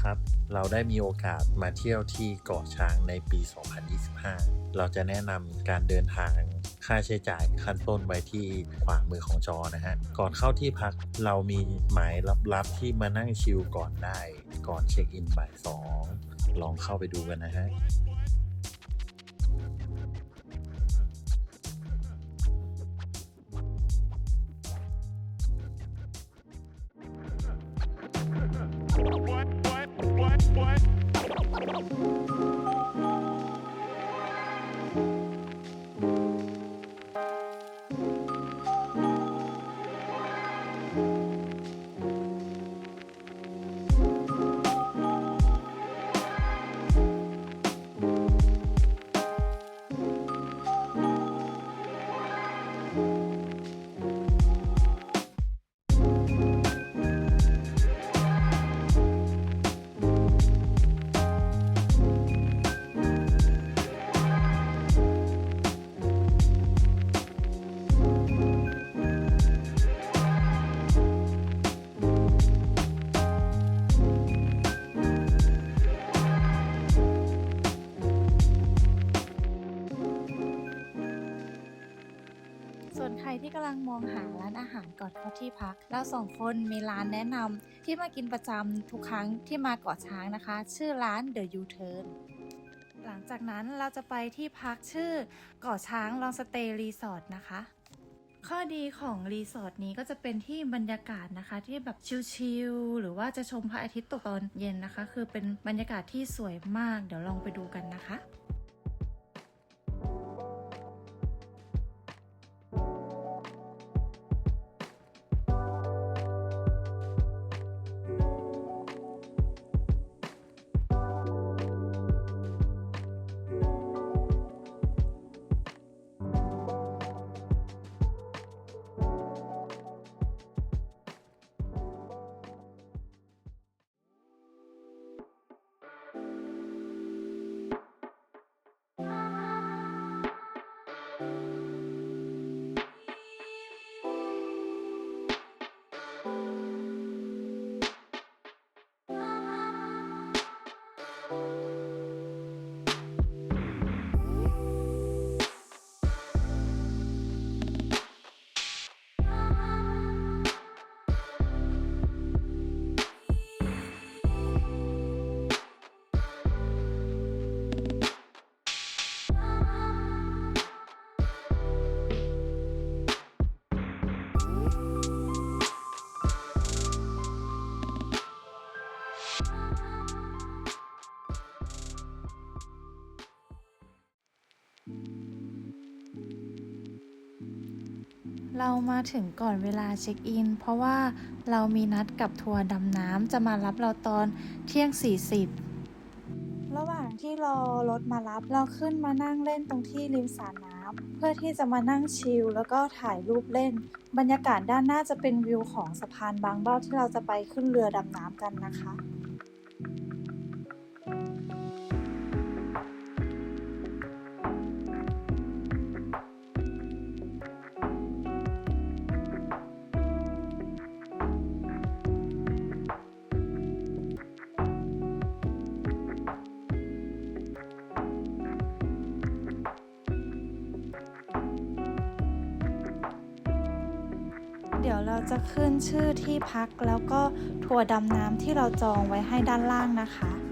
ครับ เราได้มีโอกาสมาเที่ยวที่เกาะช้างในปี 2025 เราจะแนะนำการเดินทางค่าใช้จ่ายขั้นต้นไว้ที่ขวามือของจอนะฮะ ก่อนเข้าที่พักเรามีหมายลับๆที่มานั่งชิลก่อนได้ ก่อนเช็คอินบ่ายสองลองเข้าไปดูกันนะฮะำลังมองหาร้านอาหารก่อนเข้าที่พัก เราสองคนมีร้านแนะนำที่มากินประจำทุกครั้งที่มาเกาะช้างนะคะ ชื่อร้าน The U-Turn หลังจากนั้นเราจะไปที่พักชื่อเกาะช้างลองสเตย์รีสอร์ทนะคะ ข้อดีของรีสอร์ทนี้ก็จะเป็นที่บรรยากาศนะคะ ที่แบบชิลๆหรือว่าจะชมพระอาทิตย์ตกตอนเย็นนะคะ คือเป็นบรรยากาศที่สวยมาก เดี๋ยวลองไปดูกันนะคะ เรามาถึงก่อนเวลาเช็คอิน เพราะว่าเรามีนัดกับทัวร์ดำน้ำจะมารับเราตอนเที่ยง 40 ระหว่างที่รอรถมารับเราขึ้นมานั่งเล่นตรงที่ริมสระน้ำเพื่อที่จะมานั่งชิลแล้วก็ถ่ายรูปเล่น บรรยากาศด้านหน้าจะเป็นวิวของสะพานบางเบ้าที่เราจะไปขึ้นเรือดำน้ำกันนะคะ จะขึ้นชื่อที่พักแล้วก็ทัวร์ดำน้ำที่เราจองไว้ให้ด้านล่างนะคะ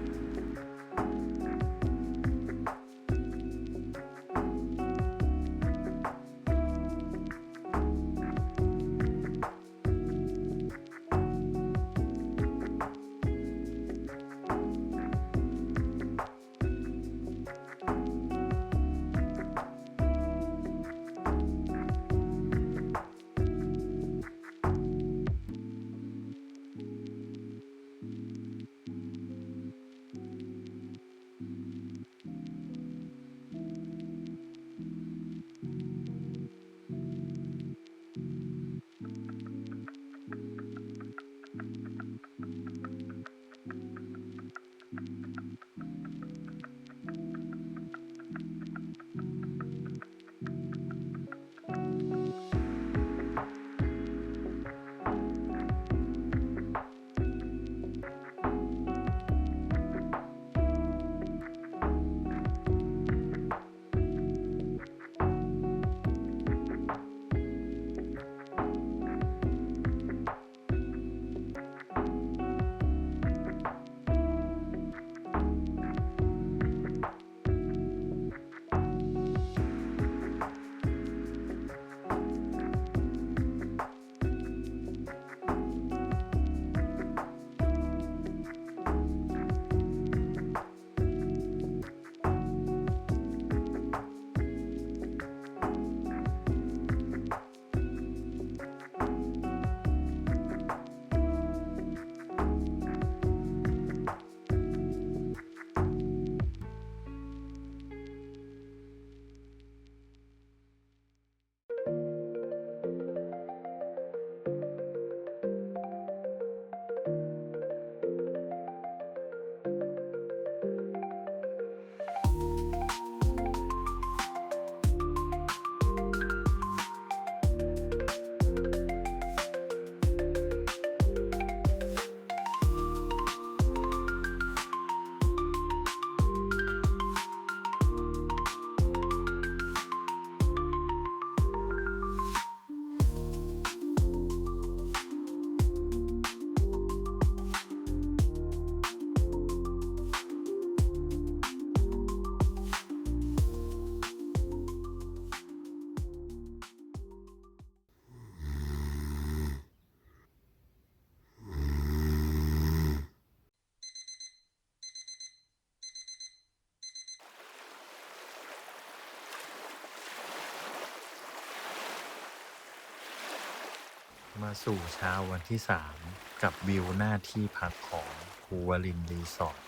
มาสู่เช้าวันที่ 3 กับวิวหน้าที่พักของภูวลินรีสอร์ท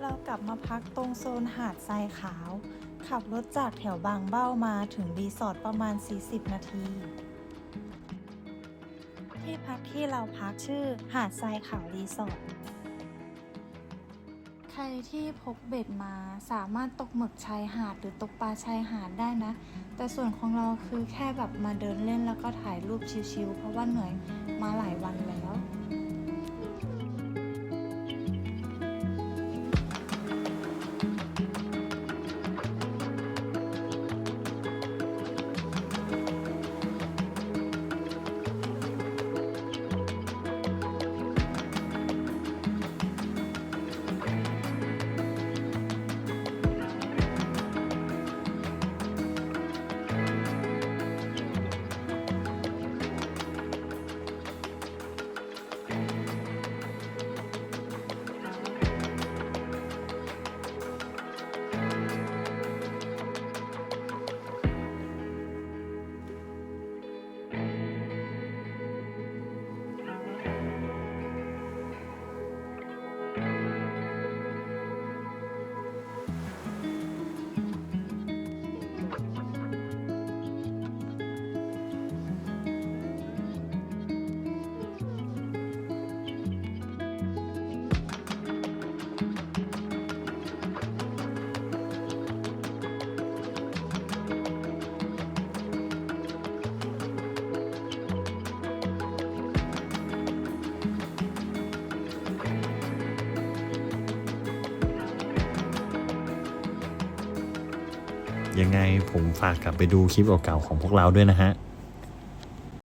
เรากลับมาพักตรงโซนหาดทรายขาว ขับรถจากแถวบางเบ้ามาถึงรีสอร์ทประมาณ 40 นาที ที่พักที่เราพักชื่อหาดทรายขาวรีสอร์ท ใครที่พกเบ็ดมาสามารถตกหมึกชายหาดหรือตกปลาชายหาดได้นะ แต่ส่วนของเราคือแค่แบบมาเดินเล่นแล้วก็ถ่ายรูปชิลๆเพราะว่าเหนื่อยมาหลายวันแล้ว ยังไงผมฝากกลับไปดูคลิปเก่าๆของพวกเราด้วยนะฮะ